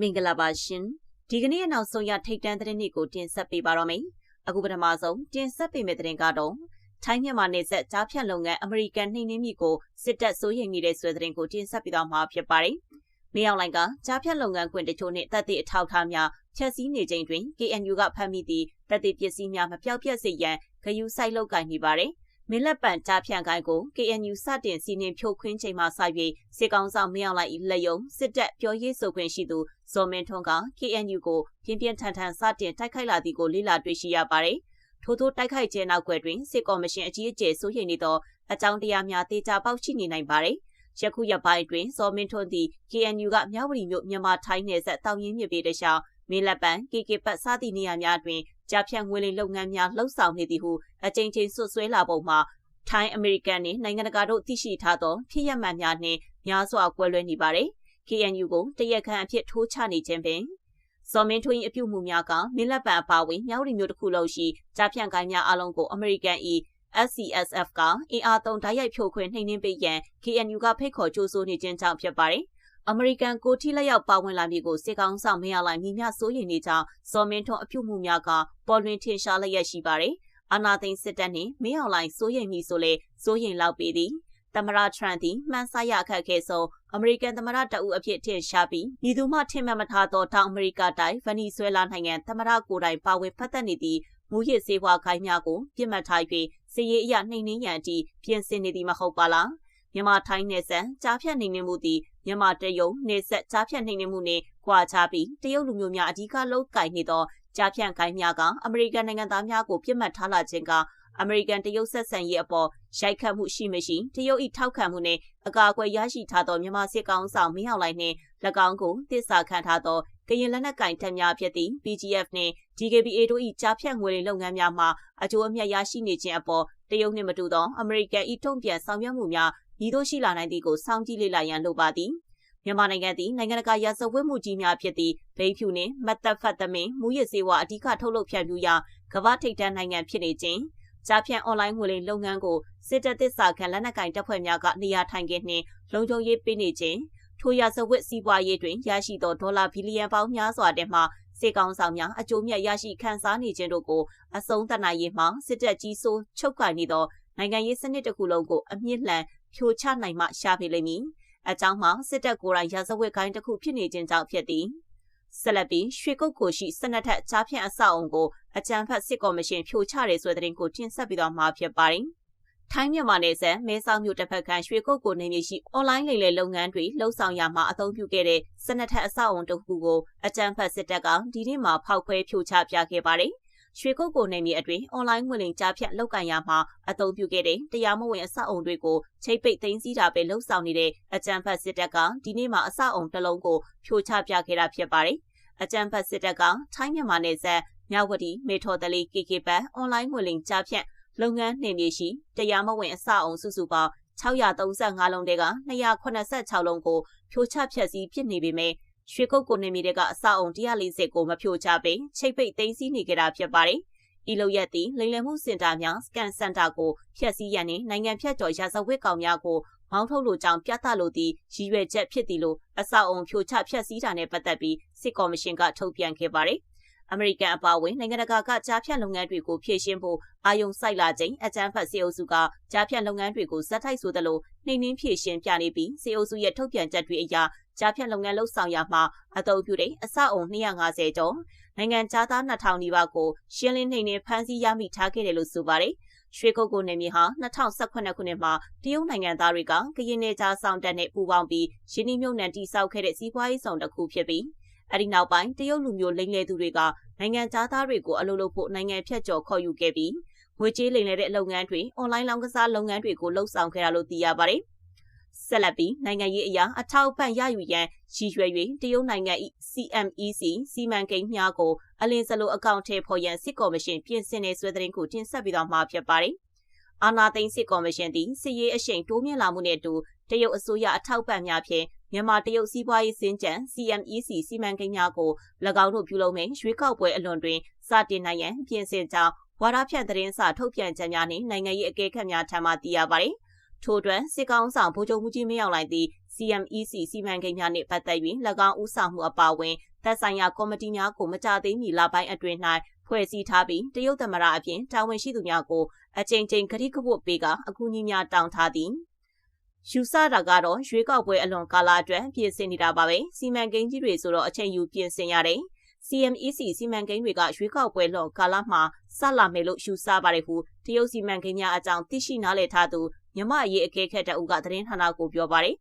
မင်္ဂလာပါရှင်ဒီကနေ့အနောက်ဆုံးရထိတ်တန့်သတင်းတွေကိုတင်ဆက်ပေးပါတော့မယ်အခုပထမဆုံးတင်ဆက်ပေးမယ့်သတင်းကတော့ထိုင်းမြန်မာနယ်စပ်ကြားဖြတ်လုပ်ငန်းအမေရိကန်နှိမ်နင်းမိကိုစစ်တပ်စိုးရိမ်နေတဲ့ဆွေသတင်းကိုတင်ဆက်ပေးသွားမှာဖြစ်ပါတယ်မင်းအောင်လိုင်ကကြားဖြတ်လုပ်ငန်းခွင်တချို့နဲ့တပ်သည့်အထောက်အထားများဖြည့်ဆည်းနေချိန်တွင် KNU ကဖမ်းမိသည့်တပ်သည့်ပစ္စည်းများမပြောက်ပြက်စေရန်ဂယူဆိုင်လုပ်ကိုင်နေပါတယ် မင်းလက်ပံကြားဖြန့်ကိုင်းကို KNU စတင်စီနှင်ဖြိုခွင်းချိန်မှစ၍စစ်ကောင်ဆောင်မင်းအောင်လိုက်လက်ယုံစစ်တပ်ပြောရေးဆိုခွင့်ရှိသူဇော်မင်းထွန်းက KNU ကိုပြင်းပြင်းထန်ထန်စတင်တိုက်ခိုက်လာသည်ကိုလေ့လာတွေ့ရှိရပါတယ်။ထို့သောတိုက်ခိုက်ခြင်းနောက်ွယ်တွင်စစ်ကော်မရှင်အကြီးအကျယ်စိုးရိမ်နေသောအကြောင်းတရားများတေချာပေါက်ရှိနေနိုင်ပါတယ်။ယခုရပိုင်းတွင်ဇော်မင်းထွန်းသည် KNU ကမြဝတီမြို့မြန်မာထိုင်းနယ်စပ်တောင်ရင်းမြစ်ပြည်တခြား မင်းလက်ပံ KK ပတ်စသည့်နေရာများတွင်ကြားဖြန့်ငွေလိမ်လုပ်ငန်းများလှုပ်ဆောင်နေသည်ဟုအကြိမ်ကြိမ်ဆွဆွဲလာပုံမှာထိုင်းအမေရိကန်နှင့်နိုင်ငံတကာတို့သိရှိထားသောဖြစ်ရမှန်များနှင့်များစွာကွဲလွဲနေပါသည်။ KNU ကိုတရက်ခန့်အဖြစ်ထိုးချနေခြင်းပင်ဇော်မင်းထွန်း၏အပြုမှုများကမင်းလက်ပံအပါဝင်မြောက်ရီမျိုးတစ်ခုလုံးရှိကြားဖြန့်ကိုင်းများအလုံးကိုအမေရိကန်၏ SCSF ကအင်အားသုံးဓာတ်ရိုက်ဖြိုခွင်းနှိမ်နင်းပေးရန် KNU ကဖိတ်ခေါ်ကြိုးဆိုနေခြင်းကြောင့်ဖြစ်ပါတယ်။ အမေရိကန်ကိုထိလက်ရောက်ပါဝင်လာမည်ကိုစစ်ကောင်ဆောင်မရလိုက်မိမြစိုးရိမ်နေကြောင်းဇော်မင်းထွန်းအပြုမှုများကပေါ်လွင်ထင်ရှားလျက်ရှိပါတယ်။အာနာသိန်းစစ်တပ်နှင့်မင်းအောင်လှိုင်စိုးရိမ်မိဆိုလေစိုးရိမ်လောက်ပေသည်။သမရထရန်သည်မှန်ဆရအခက်ခဲဆုံးအမေရိကန်သမရတအုပ်အဖြစ်ထင်ရှားပြီးဤသူမှထင်မှတ်မထားသောတောင်အမေရိကတိုင်းဗနီဇွဲလားနိုင်ငံသမရကိုယ်တိုင်ပါဝင်ဖက်သက်နေသည့်မူရစ်စေဝါခိုင်းများကိုပြစ်မှတ်ထား၍စည်ရေးအရနှိမ်နင်းရန်အထိပြင်ဆင်နေသည်မဟုတ်ပါလား မြန်မာထိုင်းနယ်စပ်ကြားဖြတ်နေနေမှုသည်မြန်မာတရုတ်နယ်စပ်ကြားဖြတ်နေနေမှုနှင့်ကွာခြားပြီးတရုတ်လူမျိုးများအဓိကလုံးကင်နေသောကြားဖြတ်ကိုင်းများကအမေရိကန်နိုင်ငံသားများကိုပြစ်မှတ်ထားလာခြင်းကအမေရိကန်တရုတ်ဆက်ဆံရေးအပေါ်ရိုက်ခတ်မှုရှိမရှိတရုတ်၏ထောက်ခံမှုနဲ့အကာအကွယ်ရရှိထားသောမြန်မာစစ်ကောင်ဆောင်မင်းအောင်လှိုင်နှင့်၎င်းကိုတစ္ဆာခံထားသောကရင်လက်နက်ကင်တပ်များဖြစ်သည့် PGF နှင့် DKBA တို့၏ကြားဖြတ်ငွေလုပ်ငန်းများမှအကျိုးအမြတ်ရရှိနေခြင်းအပေါ်တရုတ်နှင့်မတူသောအမေရိကန်၏တုံ့ပြန်ဆောင်ရွက်မှုများ ဤသို့ရှိလာနိုင်သည်ကိုစောင့်ကြည့်လေ့လာရန်လိုပါသည်မြန်မာနိုင်ငံသည်နိုင်ငံတကာရာဇဝတ်မှုကြီးများဖြစ်သည့်ဘိန်းဖြူနှင့်မတ်တပ်ဖတ်သမင်မူရစ်စေဝါအဓိကထုတ်လုပ်ဖြန့်ဖြူးရာကမ္ဘာထိပ်တန်းနိုင်ငံဖြစ်နေခြင်းကြားဖြန့်အွန်လိုင်းငွေလိမ်လုပ်ငန်းကိုစစ်တပ်သစ္စာခံလက်နက်ကင်တပ်ဖွဲ့များကနေရာထိုင်ခြင်းနှင့်လုံခြုံရေးပေးနေခြင်းထိုရာဇဝတ်စီးပွားရေးတွင်ရရှိသောဒေါ်လာဘီလီယံပေါင်းများစွာတဲ့မှစေကောင်ဆောင်များအကျိုးမြတ်ရရှိခံစားနေခြင်းတို့ကိုအဆုံးသတ်နိုင်ရေးမှာစစ်တပ်ကြီးစိုးချုပ်ကိုင်နေသောနိုင်ငံရေးစနစ်တစ်ခုလုံးကိုအမြင့်လှန် ဖြိုချနိုင်မှရှာဖွေလိမ့်မည်။အကြောင်းမှာစစ်တပ်ကိုယ်တိုင်ရာဇဝတ်ကိုင်းတစ်ခုဖြစ်နေခြင်းကြောင့်ဖြစ်သည်။ဆက်လက်ပြီးရွှေကုတ်ကိုရှိစနက်ထက်ကြားဖြန့်အဆောက်အုံကိုအကြံဖတ်စစ်ကော်မရှင်ဖြိုချတယ်ဆိုတဲ့သတင်းကိုတင်ဆက်ပြီးတော့မှာဖြစ်ပါတယ်။ထိုင်းမြန်မာနယ်စပ်မဲဆောက်မြို့တစ်ဖက်ကရွှေကုတ်ကိုနေမြေရှိအွန်လိုင်းလိမ်လည်လုပ်ငန်းတွေလှုပ်ဆောင်ရမှာအသုံးပြုခဲ့တဲ့စနက်ထက်အဆောက်အုံတစ်ခုကိုအကြံဖတ်စစ်တပ်ကဒီနေ့မှာဖောက်ခွဲဖြိုချပြခဲ့ပါတယ်။ ရွှေကုတ်ကိုနေမြေအတွင်းအွန်လိုင်းငွေလိမ်ကြားဖြတ်လောက်ကန်ရမှာအသုံးပြုခဲ့တဲ့တရားမဝင်အဆောက်အုံတွေကိုချိတ်ပိတ်သိမ်းဆည်းတာပဲလှုပ်ဆောင်နေတဲ့အကြံဖတ်စစ်တပ်ကဒီနေ့မှာအဆောက်အုံတစ်လုံးကိုဖြိုချပြခဲ့တာဖြစ်ပါတယ်။အကြံဖတ်စစ်တပ်ကထိုင်းမြန်မာနယ်စပ်မြဝတီမေထော်တလီ KK ဘတ်အွန်လိုင်းငွေလိမ်ကြားဖြန့်လုပ်ငန်းနှင်မြေရှိတရားမဝင်အစအုံစုစုပေါင်း635လုံးတဲက286လုံးကိုဖြိုချဖျက်ဆီးဖြစ်နေပေမဲ့ ရွှေကုတ်ကိုနေမြေကအစအုံ140ကိုမဖြိုချပေချိတ်ပိတ်သိမ်းဆည်းနေကြတာဖြစ်ပါတယ်။ဤလိုရက်သည်လိမ်လည်မှုစင်တာများစကန်စင်တာကိုဖျက်ဆီးရန်နှင့်နိုင်ငံဖြတ်ကျော်ရာဇဝတ်ကောင်များကိုမောင်းထုတ်လိုကြောင်းပြသလိုသည့်ရည်ရွယ်ချက်ဖြစ်သည်လို့အဆောက်အုံဖြိုချဖျက်ဆီးတာနဲ့ပတ်သက်ပြီးစစ်ကော်မရှင်ကထုတ်ပြန်ခဲ့ပါတယ်။ အမေရိကန်အပါအဝင်နိုင်ငံတကာကကြားဖြတ်လုပ်ငန်းတွေကိုဖြည့်ရှင်းဖို့အာယုံစိုက်လာခြင်းအကြမ်းဖက်စေအုပ်စုကကြားဖြတ်လုပ်ငန်းတွေကိုဇက်ထိုက်ဆိုသလိုနှိမ်နှင်းဖြည့်ရှင်းပြနေပြီးစေအုပ်စုရဲ့ထုတ်ပြန်ချက်တွေအရကြားဖြတ်လုပ်ငန်းလှုပ်ဆောင်ရမှာအတုပ်ပြုတဲ့အဆောက်အုံ250ကျော်နိုင်ငံသား2000နီးပါးကိုရှင်းလင်းနှိမ်နှင်းဖမ်းဆီးရမိထားခဲ့တယ်လို့ဆိုပါတယ်။ရွှေကုတ်ကိုနယ်မြေဟာ2018ခုနှစ်မှာတရုတ်နိုင်ငံသားတွေကကရင်နယ်ကြားဆောင်တက်နဲ့ပူးပေါင်းပြီးရင်းနှီးမြှုပ်နှံတည်ဆောက်ခဲ့တဲ့စီးပွားရေးဆောင်တစ်ခုဖြစ်ပြီး အဲဒီနောက်ပိုင်းတရုတ်လူမျိုးလိမ်လည်သူတွေကနိုင်ငံသားတွေကိုအလုပ်လုပ်ဖို့နိုင်ငံဖြတ်ကျော်ခေါ်ယူခဲ့ပြီးငွေကြေးလိမ်လည်တဲ့လုပ်ငန်းတွေအွန်လိုင်းလောင်းကစားလုပ်ငန်းတွေကိုလှုပ်ဆောင်ခဲ့တာလို့သိရပါတယ်။ဆက်လက်ပြီးနိုင်ငံရေးအရာအထောက်အပံ့ရယူရန်ရည်ရွယ်၍တရုတ်နိုင်ငံ CMEC စီမံကိန်းများကိုအလင်းစလိုအကောင့်ထဲပေါ်ရန်စစ်ကော်မရှင်ပြင်ဆင်နေဆွဲတဲ့ရင်ကိုတင်ဆက်ပြီးတော့မှာဖြစ်ပါတယ်။အာနာသိန်းစစ်ကော်မရှင်သည်စစ်ရေးအရှိန်တိုးမြင့်လာမှုနဲ့အတူတရုတ်အစိုးရအထောက်ပံ့များဖြင့် မြန်မာတရုတ်စီးပွားရေးစင်ကြံ CMEC စီမံကိန်းများကို၎င်းတို့ပြုလုပ်မယ့်ရွေးကောက်ပွဲအလွန်တွင်စတင်နိုင်ရန်ပြင်ဆင်ကြောင်းဝါဒဖြန့်သတင်းစာထုတ်ပြန်ချက်များနှင့်နိုင်ငံရေးအကဲခတ်များထံမှသိရပါတယ်။ထို့အတွက်စစ်ကောင်ဆောင်ဗိုလ်ချုပ်မှုကြီးမင်းအောင်လှိုင်သည် CMEC စီမံကိန်းများနှင့်ပတ်သက်၍၎င်းဦးဆောင်မှုအပါအဝင်သက်ဆိုင်ရာကော်မတီများကိုမကြသေးမီလပိုင်းအတွင်း၌ဖွဲ့စည်းထားပြီးတရုတ်သမရအပြင်တာဝန်ရှိသူများကိုအကြိမ်ကြိမ်ခရီးကပုတ်ပေးကအကူအညီများတောင်းထားသည် ယူဆတာကတော့ရွေးကောက်ပွဲအလွန်ကာလအတွက်ပြင်ဆင်နေတာပါပဲစီမံကိန်းကြီးတွေဆိုတော့အချိန်ယူပြင်ဆင်ရတယ် CMEC စီမံကိန်းတွေကရွေးကောက်ပွဲလောကာလမှာစလာမယ်လို့ယူဆပါတယ်ဟုတရုတ်စီမံကိန်းများအကြောင်းသိရှိနားလည်ထားသူမြမအရေးအကဲခတ်တအုပ်ကသတင်းဌာနကိုပြောပါတယ်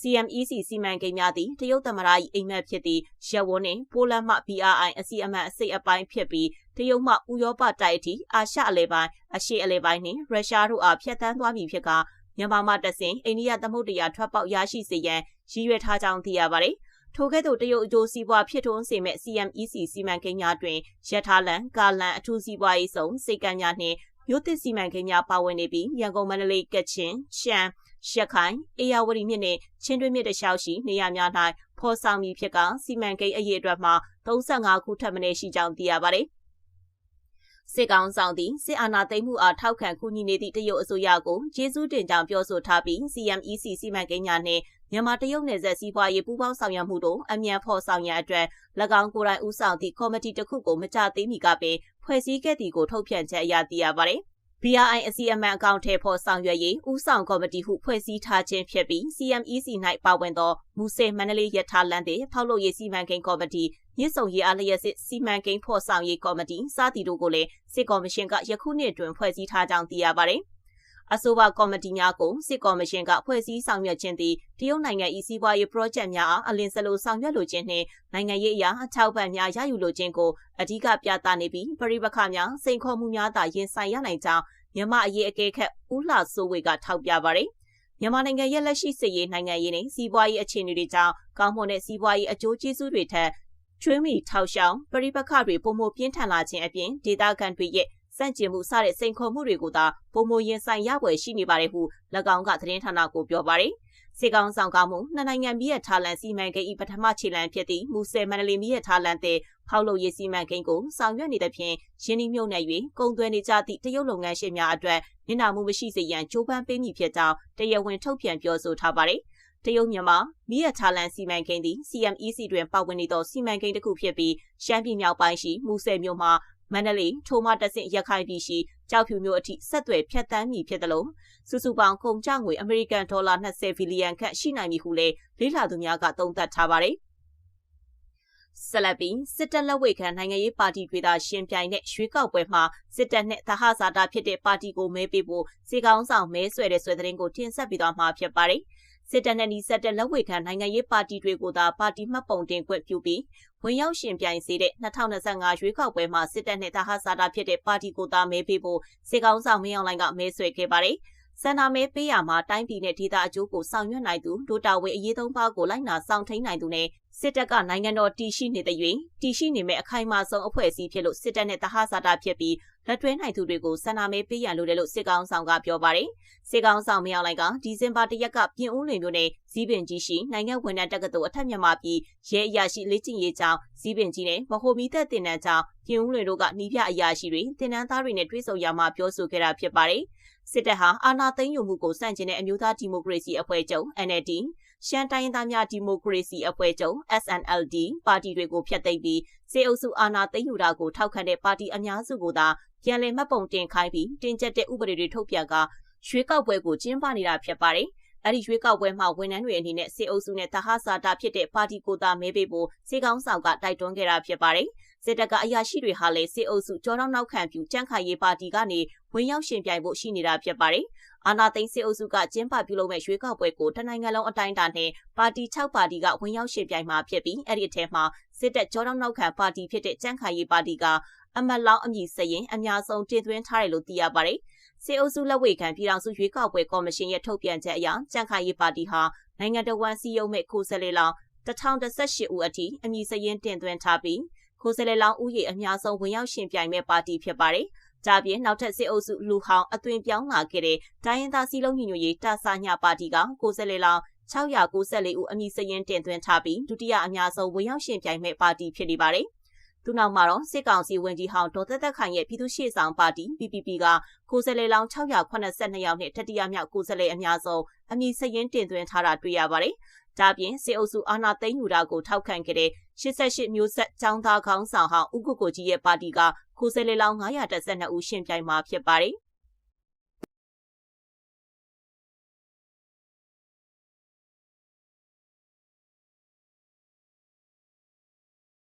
CMEC စီမံကိန်းများသည့်တရုတ်သမ္မတ၏အိမ်မက်ဖြစ်သည့်ရက်ဝန်းနှင့်ပိုလန်မှ BRI အစီအမံအစိတ်အပိုင်းဖြစ်ပြီးတရုတ်မှဥရောပတိုက်အထိအာရှအလဲပိုင်းအရှေ့အလဲပိုင်းနှင့်ရုရှားတို့အားဖျက်ဆီးသွားမည်ဖြစ်က မြန်မာမှတဆင်အိန္ဒိယသမုဒ္ဒရာထွက်ပေါက်ရရှိစေရန်ရည်ရွယ်ထားကြောင်းသိရပါတယ်။ထိုကဲ့သို့တရုတ်အကျိုးစီးပွားဖြစ်ထွန်းစေမဲ့ CMEC စီမံကိန်းများတွင်ရထားလန်ကာလန်အထူးစီးပွားရေးဆောင်စိတ်ကမ်းများနှင့်မြို့သစ်စီမံကိန်းများပါဝင်နေပြီးရန်ကုန်မန္တလေးကချင်ရှမ်းရှက်ခိုင်အေယာဝတီမြစ်နှင့်ချင်းတွင်းမြစ်တလျှောက်ရှိနေရာများ၌ဖော်ဆောင်မည်ဖြစ်ကစီမံကိန်းအရေးအတွက်မှ35ခုထပ်မံရှိကြောင်းသိရပါတယ် စစ်ကောင်ဆောင်သည်စစ်အာဏာသိမ်းမှုအားထောက်ခံကူညီနေသည့်တရုတ်အစိုးရကိုကျေးဇူးတင်ကြောင်းပြောဆိုထားပြီး CMEC စီမံကိန်းများနှင့်မြန်မာတရုတ်နယ်စပ်စီးပွားရေးပူးပေါင်းဆောင်ရွက်မှုတို့အမြန်ဖော်ဆောင်ရန်အတွက်၎င်းကိုယ်တိုင်ဦးဆောင်သည့်ကော်မတီတစ်ခုကိုမကြသေးမီကပင်ဖွဲ့စည်းခဲ့သည်ကိုထုတ်ပြန်ချက်အရသိရပါတယ်။ BRI အစီအမံအကောင့်ထဲပေါ်ဆောင်ရွက်ရေးဦးဆောင်ကော်မတီဟုဖွဲ့စည်းထားခြင်းဖြစ်ပြီး CMEC ၌ပါဝင်သောမူဆယ်မန္တလေးရထားလမ်းသည့်ဖောက်လုပ်ရေးစီမံကိန်းကော်မတီမြစ်ဆုံရေးအားလျက်စစ်စီမံကိန်းဖော်ဆောင်ရေးကော်မတီစသည်တို့ကိုလည်းစစ်ကော်မရှင်ကယခုနှစ်တွင်ဖွဲ့စည်းထားကြောင်းသိရပါတယ်။အဆိုပါကော်မတီများကိုစစ်ကော်မရှင်ကဖွဲ့စည်းဆောင်ရွက်ခြင်းသည်တရုတ်နိုင်ငံ၏စီးပွားရေး project များအားအလင်းစလိုဆောင်ရွက်လိုခြင်းနှင့်နိုင်ငံရေးအရာအထောက်ပံ့များရယူလိုခြင်းကိုအဓိကပြသနေပြီးပရိပခများစိန်ခေါ်မှုများသာရင်ဆိုင်ရနိုင်ကြောင်းမြန်မာအရေးအကဲခတ်ဦးလှစိုးဝေကထောက်ပြပါတယ်။မြန်မာနိုင်ငံရဲ့လက်ရှိစစ်ရေးနိုင်ငံရေးနဲ့စီးပွားရေးအခြေအနေတွေကြောင့်ကောင်းမွန်တဲ့စီးပွားရေးအကျိုးကျေးဇူးတွေထက် ချွေးမိထောက်ရှောင်းပရိပခတွေပုံမပြင်းထန်လာခြင်းအပြင်ဒေသခံတွေရဲ့စန့်ကျင်မှုစတဲ့စိန်ခေါ်မှုတွေကိုသာပုံမရင်ဆိုင်ရပွဲရှိနေပါတယ်ဟု၎င်းကသတင်းဌာနကိုပြောပါတယ်။စေကောင်ဆောင်ကားမှုနှစ်နိုင်ငံမြစ်ရထားလန်စီမံကိန်း၏ပထမခြေလှမ်းဖြစ်သည့်မူဆယ်မန္တလေးမြစ်ရထားလန်တဲ့ဖောက်လုပ်ရေးစီမံကိန်းကိုဆောင်ရွက်နေသဖြင့်ရင်းနှီးမြှုပ်နှံ၍ကုန်သွယ်နေကြသည့်တရုတ်လုပ်ငန်းရှင်များအတွက်နစ်နာမှုမရှိစေရန်ကြိုးပမ်းပေးမည်ဖြစ်ကြောင်းတရားဝင်ထုတ်ပြန်ပြောဆိုထားပါတယ်။ တရုတ်မြန်မာမြစ်ရထားလန်စီမံကိန်းသည် CMEC တွင်ပါဝင်နေသောစီမံကိန်းတစ်ခုဖြစ်ပြီးရှမ်းပြည်မြောက်ပိုင်းရှိမူဆယ်မြို့မှာမန္တလေးထိုမှတဆင့်ရခိုင်ပြည်ရှိကြောက်ဖြူမျိုးအထိဆက်သွယ်ဖြတ်တန်းမည်ဖြစ်သလိုစုစုပေါင်းကုန်ကျငွေအမေရိကန်ဒေါ်လာ20ဘီလီယံခန့်ရှိနိုင်ပြီဟုလည်းလေးလာသူများကသုံးသပ်ထားပါတယ်။ဆလပီစစ်တပ်လက်ဝဲခံနိုင်ငံရေးပါတီတွေသာရှင်ပြိုင်တဲ့ရွေးကောက်ပွဲမှာစစ်တပ်နဲ့သဟဇာတာဖြစ်တဲ့ပါတီကိုမဲပေးဖို့စီကောင်းဆောင်မဲဆွဲတဲ့ဆွဲတဲ့ရင်ကိုတင်ဆက်ပြီးတော့မှာဖြစ်ပါတယ်။ စစ်တပ်နဲ့နှီးဆက်တဲ့လက်ဝဲခံနိုင်ငံရေးပါတီတွေကိုသာပါတီမှတ်ပုံတင်ခွင့်ပြုပြီးဝင်ရောက်ရှင်ပြိုင်စေတဲ့2025ရွေးကောက်ပွဲမှာစစ်တပ်နဲ့တဟဆာတာဖြစ်တဲ့ပါတီကိုသာမဲပေးဖို့စစ်ကောင်ဆောင်မင်းအောင်လှိုင်ကမဲဆွဲခဲ့ပါတယ်။စန္ဒာမဲပေးရမှာတိုင်းပြည်နဲ့ဒေသအကျိုးကိုဆောင်ရွက်နိုင်သူဒိုတာဝေအရေးသုံးပါးကိုလိုက်နာဆောင်ထိန်နိုင်သူနဲ့ စစ်တပ်ကနိုင်ငံတော်တည်ရှိနေတဲ့၍တည်ရှိနေမဲ့အခိုင်အမာဆုံးအဖွဲ့အစည်းဖြစ်လို့စစ်တပ်နဲ့တဟဆာတာဖြစ်ပြီးလက်တွဲနိုင်သူတွေကိုစန္ဒာမဲပေးရန်လိုတယ်လို့စစ်ကောင်ဆောင်ကပြောပါတယ်။စစ်ကောင်ဆောင်မရောက်လိုက်ဒီဇင်ဘာတရက်ကပြင်ဦးလွင်မြို့နယ်ဇီးပင်ကြီးရှိနိုင်ငံဝန်ထမ်းတက္ကသိုလ်အထက်မြန်မာပြည်ရဲအရာရှိလေ့ကျင့်ရေးကျောင်းဇီးပင်ကြီးနဲ့မဟိုမီသက်တင်နန်းကျောင်းပြင်ဦးလွင်တို့ကနှီးပြအရာရှိတွေတင်နန်းသားတွေနဲ့တွေ့ဆုံရမှာပြောဆိုခဲ့တာဖြစ်ပါတယ်။စစ်တပ်ဟာအာဏာသိမ်းယူမှုကိုစန့်ကျင်တဲ့အမျိုးသားဒီမိုကရေစီအဖွဲ့ချုပ် NLD ရှမ်းတိုင်းသားများဒီမိုကရေစီအဖွဲ့ချုပ် SNLD ပါတီတွေကိုဖျက်သိမ်းပြီးစေအုပ်စုအာဏာသိမ်းယူတာကိုထောက်ခံတဲ့ပါတီအများစုကိုသာပြန်လည်မှတ်ပုံတင်ခိုင်းပြီးတင်ကျက်တဲ့ဥပဒေတွေထုတ်ပြန်ကရွေးကောက်ပွဲကိုကျင်းပနေတာဖြစ်ပါတယ်။အဲ့ဒီရွေးကောက်ပွဲမှာဝန်ထမ်းတွေအနေနဲ့စေအုပ်စုနဲ့တဟဆာတာဖြစ်တဲ့ပါတီကိုသာမဲပေးဖို့စေကောင်းဆောင်ကတိုက်တွန်းခဲ့တာဖြစ်ပါတယ်။စစ်တပ်ကအရာရှိတွေဟာလည်းစေအုပ်စုကြောတော့နောက်ခံပြုကြန့်ခိုင်ရေးပါတီကနေဝင်ရောက်ရှင်ပြိုင်ဖို့ရှိနေတာဖြစ်ပါတယ်။ အာနာသိန်းစစ်အုပ်စုကကျင်းပပြုလုပ်မဲ့ရွေးကောက်ပွဲကိုတနိုင်ငံလုံးအတိုင်းအတာနဲ့ပါတီ6ပါတီကဝင်ရောက်ရှင်ပြိုင်မှာဖြစ်ပြီးအဲ့ဒီအထက်မှာစစ်တပ်ကြောတော့နောက်ခံပါတီဖြစ်တဲ့ကြန့်ခိုင်ရေးပါတီကအမတ်လောင်းအမည်စရင်အများဆုံးတင်သွင်းထားတယ်လို့သိရပါတယ်။စေအုပ်စုလက်ဝေခံပြည်ထောင်စုရွေးကောက်ပွဲကော်မရှင်ရဲ့ထုတ်ပြန်ချက်အရကြံ့ခိုင်ရေးပါတီဟာနိုင်ငံတော်ဝန်စီယုံမဲ့ကိုယ်စားလှယ်လောင်း1018ဦးအထိအမည်စရင်တင်သွင်းထားပြီးကိုယ်စားလှယ်လောင်းဦးရေအများဆုံးဝင်ရောက်ရှင်ပြိုင်မဲ့ပါတီဖြစ်ပါတယ်။ ကြပြင်နောက်ထပ်စစ်အုပ်စုလူဟောင်းအသွင်ပြောင်းလာခဲ့တဲ့တိုင်းရင်းသားစီလုံးညီညွတ်ရေးတာဆာညပါတီကကိုယ်စားလှယ်လောင်း694ဦးအမည်စရင်တင်သွင်းထားပြီးဒုတိယအများဆုံးဝင်ရောက်ရှင်ပြိုင်မဲ့ပါတီဖြစ်နေပါတယ်။။သူနောက်မှာတော့စစ်ကောင်စီဝန်ကြီးဟောင်းဒေါ်သက်သက်ခိုင်ရဲ့ပြည်သူ့ရှေ့ဆောင်ပါတီ PPP ကကိုယ်စားလှယ်လောင်း682ယောက်နဲ့တတိယမြောက်ကိုယ်စားလှယ်အများဆုံးအမည်စရင်တင်သွင်းထားတာတွေ့ရပါတယ်။ ဒါပြင်စေအုပ်စုအာဏာသိမ်းယူတာကိုထောက်ခံခဲ့တဲ့88မျိုးဆက်ចောင်းသားခေါင်းဆောင်ဟောင်းဦးကိုကိုကြီးရဲ့ပါတီကကိုယ်စားလှယ်လောင်း912ဦးရှင်ပြိုင်မှာဖြစ်ပါတယ်။